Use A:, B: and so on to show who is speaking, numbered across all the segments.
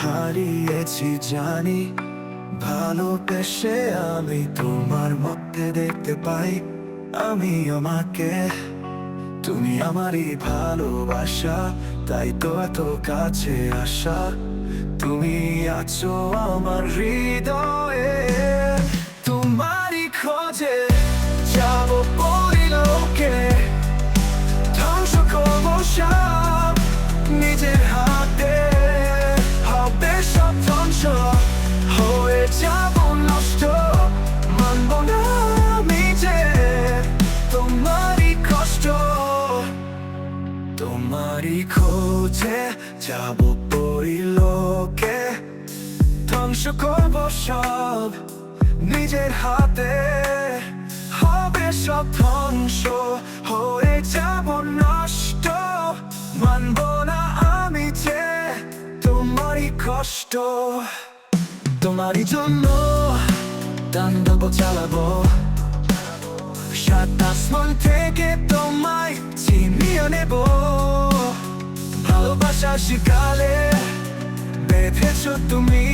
A: হারিয়েছি জানি, ভালোবেসে আমি তোমার মধ্যে দেখতে পাই, আমি আমাকে, তুমি আমারই ভালোবাসা, তাই তো এত কাছে আসা, তুমি আছো আমার হৃদয়ে, তোমারই খোঁজে খোঁজে যাব পরিলোকে ধ্বংস করব সব নিজের হাতে। হবে সব ধ্বংস, হয়ে যাব নষ্ট। মানব না আমি যে তোমারই কষ্ট। তোমারই জন্য তাণ্ডব চালাবো। সাত আসমান থেকে তোমায় চিনিয়ে নেব। শিকালে বেঁধেছ তুমি।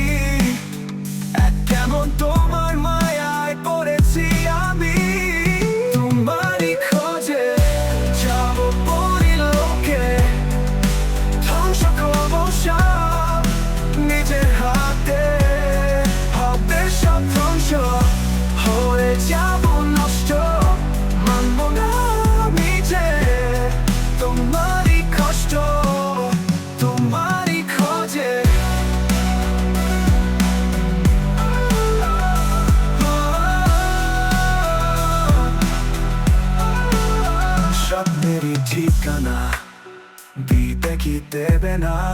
A: এক কেমন তোমার মায়ায় পড়েছি আমি। তোমারই খোঁজে যাব পরিলোকে ধ্বংস করব নিজের হাতে। হবে সব ধ্বংস হয়ে যাব। ঠিকানা দিতে কি দেবে না?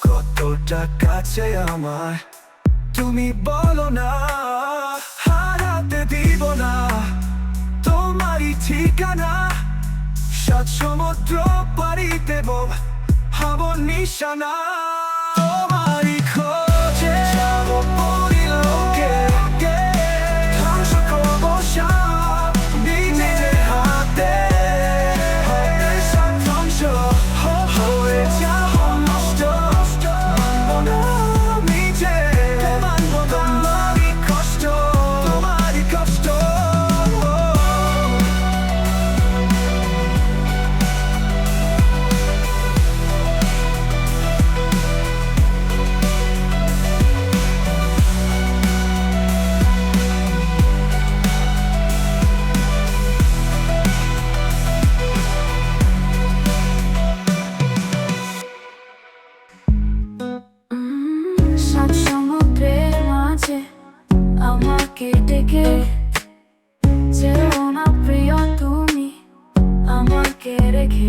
A: কতটা কাছে আমার তুমি বলো না। হারাতে দিব না। তোমারই ঠিকানা সাত সমুদ্র পাড়ি দেব, হব নিশানা। তোমারই খোঁজে
B: ডেকে যেও না প্রিয় তুমি আমাকে রেখে